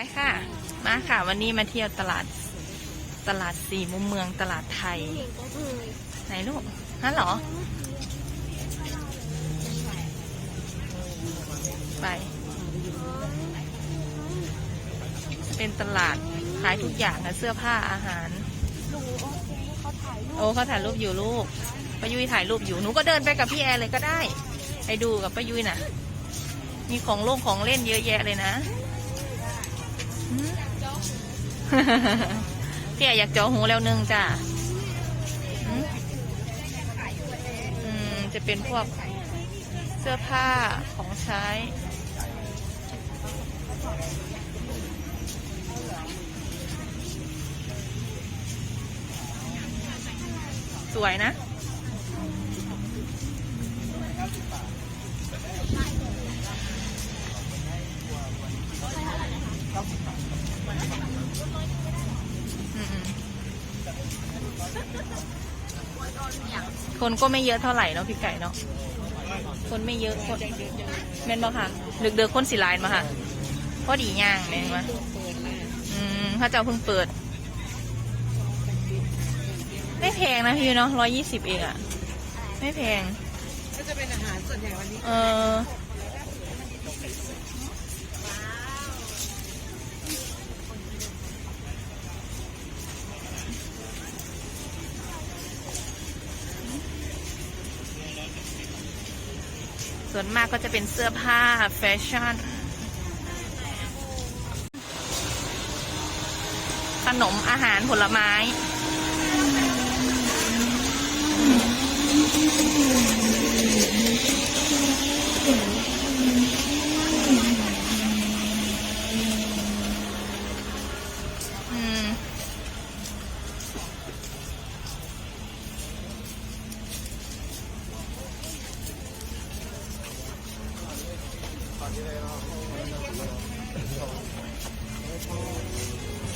ไปค่ะ มาค่ะ วันนี้มาเที่ยวตลาดตลาดสี่มุมเมืองตลาดไทย ไหนลูกนั่นเหรอ ไป เป็นตลาดขายทุกอย่างนะเสื้อผ้าอาหาร โอ้เขาถ่ายรูปอยู่ลูกป้ายุ้ยถ่ายรูปอยู่หนูก็เดินไปกับพี่แอร์เลยก็ได้ ไปดูกับป้ายุ้ยน่ะมีของโล่งของเล่นเยอะแยะเลยนะ พี่แอร์อยากเจอหูแล้วนึงจ้ะอืมจะเป็นพวกเสื้อผ้าของใช้ สวยนะ คนก็ไม่เยอะเท่าไหร่เนาะพี่ไก่เนาะ คนไม่เยอะคนแม่นบ่ค่ะดึกเดือคนสิไลน์มาค่ะพอดีย่างแม่นมาอืมพระเจ้าเพิ่งเปิด ไม่แพงนะพี่เนาะร้อยยี่สิบเองอะไม่แพง ก็จะเป็นอาหารส่วนใหญ่วันนี้ เออ ส่วนมากก็จะเป็นเสื้อผ้าแฟชั่น ขนมอาหารผลไม้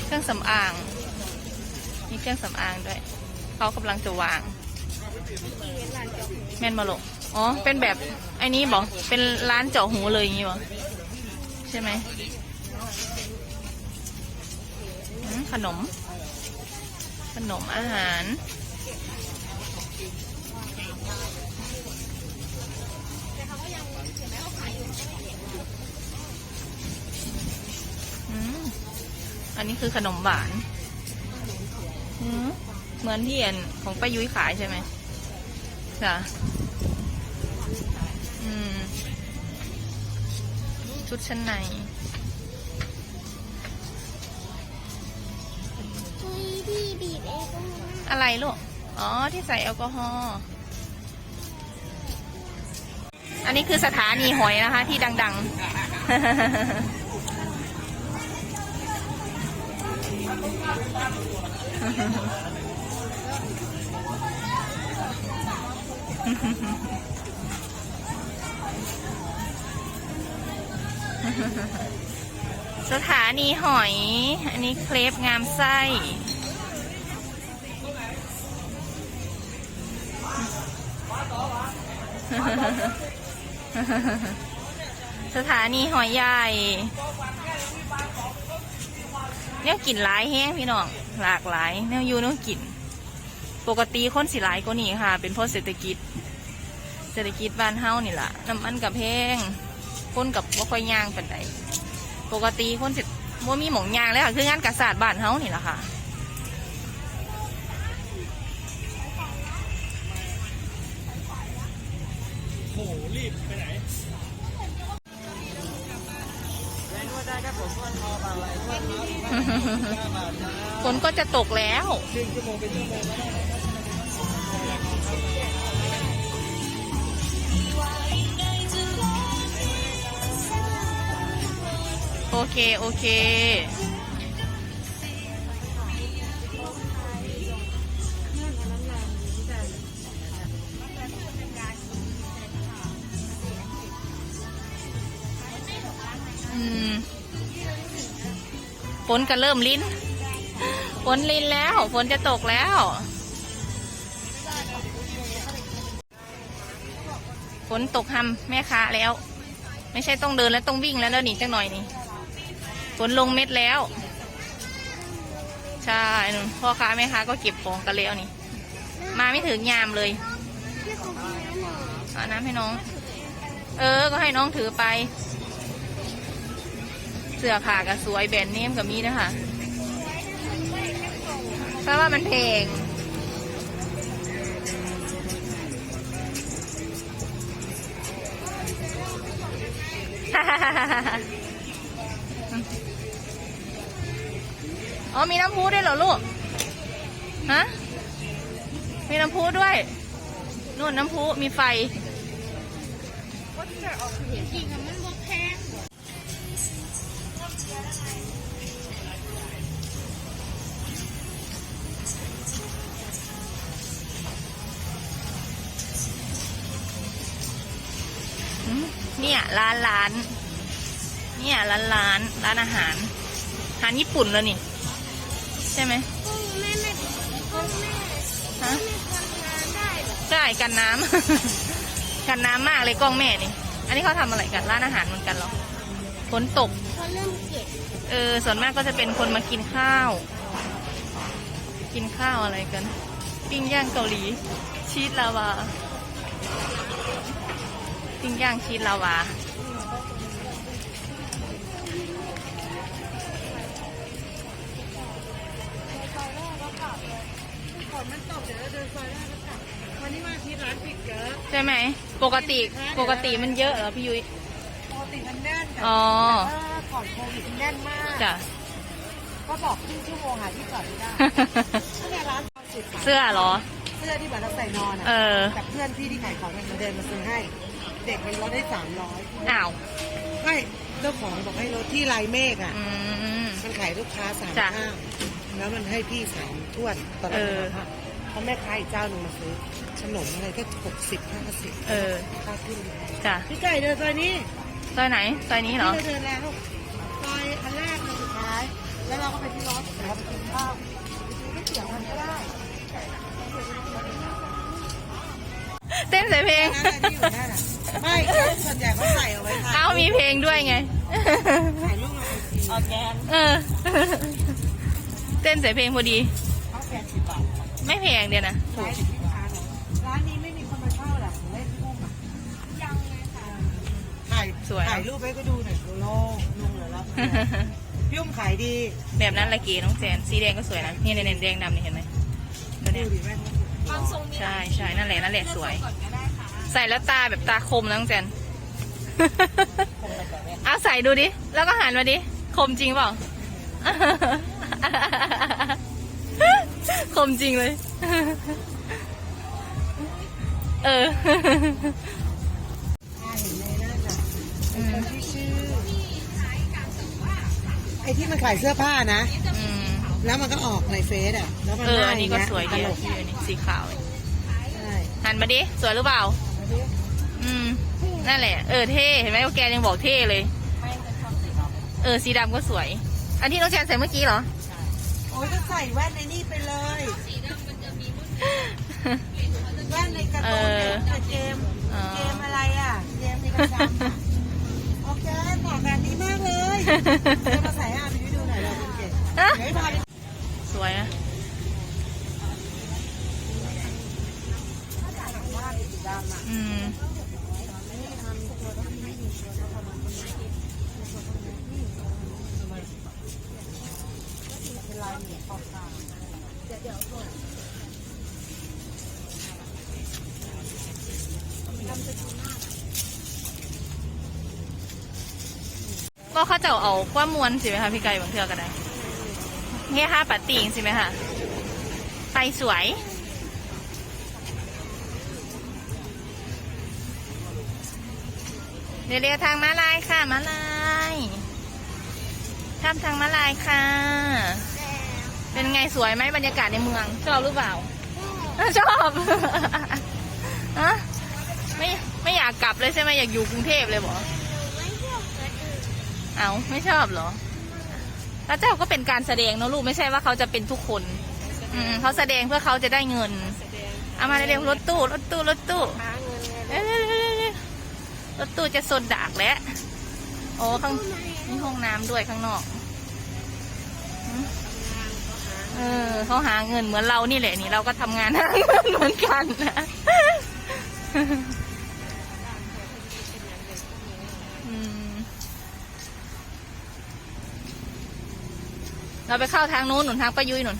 เครื่องสำอาง มีเครื่องสำอางด้วย เขากำลังจะวาง แม่นมาลงอ๋อ เป็นแบบไอ้นี้บอกเป็นร้านเจาะหูเลยอย่างนี้บอกใช่ไหมอืมขนม ขนมอาหาร อันนี้คือขนมหวานเหมือนที่อันของป้ายุ้ยขายใช่ไหมค่ะชุดชั้นในอลกอฮอล์อะไรลูก อ๋อ ที่ใส่แอลกอฮอล์ อันนี้คือสถานีหอยนะคะ ที่ดัง ๆ สถานีหอย อันนี้เครปงามไส้สถานีหอยใหญ่ เนี่ยกลิ่นหลายแห้งพี่น้องหลากหลายแนวอยูแนวกลิ่นปกติคนสิหลายก็นี่ค่ะ เป็นเพราะเศรษฐกิจ เศรษฐกิจบ้านเฮานี่แหละน้ำมันกับแพงคนกับว่าค่อยย่างเป็นไดปกติคนสิว่ามีหมองย่างแล้วค่ะคืองานกษาดบ้านเฮานี่แหละค่ะโอ้โหรีบไปไหน ฝนก็จะตกแล้วโอเค โอเค นก็เริ่มลิ้น ฝนลิ้นแล้ว ฝนจะตกแล้ว ฝนตกหำแม่ค้าแล้ว ไม่ใช่ต้องเดินแล้วต้องวิ่งแล้วแล้วนี่จังหน่อยนี่ฝนลงเม็ดแล้ว ใช่นู่นพ่อค้าแม่ค้าก็เก็บของกันแล้วนี่ มาไม่ถึงยามเลยพี่ของพี่น้ำหน่อยเอาน้ำให้น้อง เออ ก็ให้น้องถือไป สื้อผ้าก็สวยแบรนด์เนมกับมีนะคะเพราะว่ามันแพงอ๋อมีน้ำพุด้วยเหรอลูก ฮะ มีน้ำพุด้วยนู่นน้ำพุมีไฟจริงอะมัน เนี่ย ร้านร้าน เนี่ยร้านร้านร้านอาหารอาหารญี่ปุ่นแล้วนี่ ใช่ไหมกุ้งแม่แม่กุ้งแม่ฮะแม่ทำงานได้เหรอใช่กันน้ำ กันน้ำมากเลยกล้องแม่นี่ อันนี้เขาทำอะไรกันร้านอาหารเหมือนกันเหรอฝนตกเขาเริ่มเก็บเออ ส่วนมากก็จะเป็นคนมากินข้าว กินข้าวอะไรกัน ปิ้งย่างเกาหลี ชีสลาวา ปิ้งย่างชีสลาวาฝนมันตกเดี๋ยวเราเดินซอยแรกก็กลับวันนี้มาที่ร้านปิดเยอะใช่ไหม ปกติปกติมันเยอะเหรอพี่ยุ้ยปกติมันแน่นแต่อ๋อแต่ว่าก่อนโควิดมันแน่นมากจ้ะก็บอกครึ่งชั่วโมงหาที่จอดไม่ได้เนี่ยร้านทองสุดขายเสื้อเหรอ เสื้อที่เหมือนเราใส่นอนอะเออแต่เพื่อนพี่ที่ขายของเนี่ยมันเดินมาซื้อให้ เด็กมันลดได้สามร้อยอ้าวไม่เจ้าของบอกให้ลดที่ลายเมฆอะ อืม มันขายลูกค้าสามจ้ะห้าแล้วมันให้พี่สามทวดตอนนั้นเออนะคะเพราะแม่ค้าอีกเจ้าหนึ่งมาซื้อขนมอะไรก็หกสิบห้าสิบเออค่าขึ้นจ้ะพี่ไก่เดินซอยนี้ซอยไหนซอยนี้เหรอ พี่เดินแล้วซอยอันแรกเลยสุดท้าย แล้วเราก็ไปที่รถแล้วไปกินข้าวไปกินก๋วยเตี๋ยวมันก็ได้เต้นใส่เพลง นั่นแหละที่อยู่นั่นน่ะ ไม่ส่วนใหญ่เขาใส่เอาไว้ถ่ายเอามีเพลงด้วยไง ถ่ายรูปลงไอจีออแกนเออ เต้นใส่เพลงพอดี เขาแปดสิบบาทไม่แพงเดียวนะ ร้านร้านนี้ไม่มีคนมาเช่าหรอกเล่นพุ่มอะยังไงค่ะถ่ายสวย ถ่ายรูปให้ก็ดูหน่อยโลโล่ลุงเหรอรับพี่อุ้มขายดีแบบนั้นละเกน้องแจนสีแดงก็สวยนะนี่เน้นแดงดำนี่เห็นไหมตัวเนี้ยดูดิแม่เขาสวยใช่ใช่นั่นแหละนั่นแหละสวย ใส่แล้วตาแบบตาคมนะน้องแจน เอาใส่ดูดิ แล้วก็หันมาดิ คมจริงเปล่า คมจริงเลย เออถ้าเห็นในนั่นน่ะอืมที่ชื่อไอ้ที่มันขายเสื้อผ้านะ อืมแล้วมันก็ออกในเฟซอะ แล้วมันเออ หาอันนี้ก็สวยดีตลอะกพี่อันนี้สีขาว ใช่ หันมาดิ สวยหรือเปล่าแล้วดิ อืม นั่นแหละ เออเท่เห็นไหมว่าแกยังบอกเท่เลยเออสีดำก็สวย อันที่น้องแจนใส่เมื่อกี้เหรอ โอ้ยก็ใส่แว่นในนี่ไปเลยแว่นในกระตูนเนี่ยเออแต่เกมอ๋อเกมอะไรอะเกมในกระดานอะโอเคเหมาะแบบนี้มากเลยจะมาใส่ให้อาพี่ดูหน่อยเราเป็นเก่งเดี๋ยวให้พาไป ก็เขาจะเอาความมวนสิไหมคะพี่ไก่บางเทือก็ได้เงี้ยค่ะปัดติงสิไหมคะไปสวยเดี๋ยวทางม้าลายค่ะม้าลายข้ามทางม้าลายค่ะ เป็นไงสวยไหมบรรยากาศในเมือง ชอบหรือเปล่า ชอบฮะไม่ไม่อยากกลับเลยใช่ไหมอยากอยู่กรุงเทพเลยบอไม่ชอบกระดือเอาไม่ชอบเหรอแล้วเจ้าก็เป็นการแสดงเนอะลูกไม่ใช่ว่าเขาจะเป็นทุกคน อืมเขาแสดงเพื่อเขาจะได้เงินเอามาเร็วๆรถตู้รถตู้รถตู้หาเงินไงเร็วๆๆๆรถตู้จะสนดากแล้วโอ้ข้างมีห้องน้ำด้วยข้างนอก ม เขาหาเงินเหมือนเรานี่แหละนี่เราก็ทำงานหาเงินเหมือนกันนะเราไปเข้าทางนู้นหนุนทางป้ายุ้ยหนุน